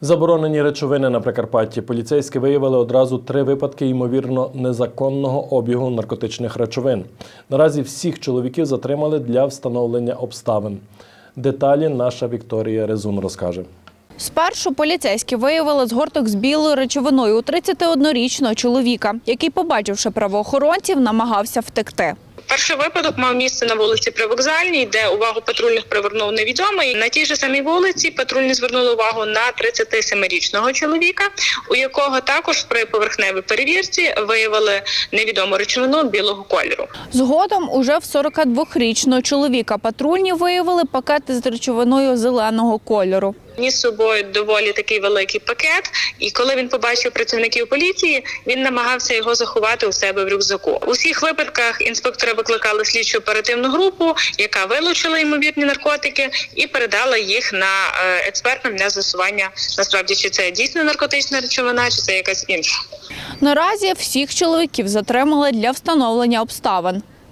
Заборонені речовини на Прикарпатті. Поліцейські виявили одразу три випадки ймовірно незаконного обігу наркотичних речовин. Наразі всіх чоловіків затримали для встановлення обставин. Деталі наша Вікторія Резун розкаже. Спершу поліцейські виявили згорток з білою речовиною у 31-річного чоловіка, який, побачивши правоохоронців, намагався втекти. Перший випадок мав місце на вулиці Привокзальній, де увагу патрульних привернув невідомий. На тій же самій вулиці патрульні звернули увагу на 37-річного чоловіка, у якого також при поверхневій перевірці виявили невідому речовину білого кольору. Згодом уже в 42-річного чоловіка патрульні виявили пакети з речовиною зеленого кольору. Ніс з собою доволі такий великий пакет, і коли він побачив працівників поліції, він намагався його заховати у себе в рюкзаку. У всіх випадках інспектори викликали слідчу оперативну групу, яка вилучила ймовірні наркотики і передала їх на е, експертам для з'ясування насправді чи це дійсно наркотична речовина, чи це якась інша. Наразі всіх чоловіків затримали для встановлення обставин.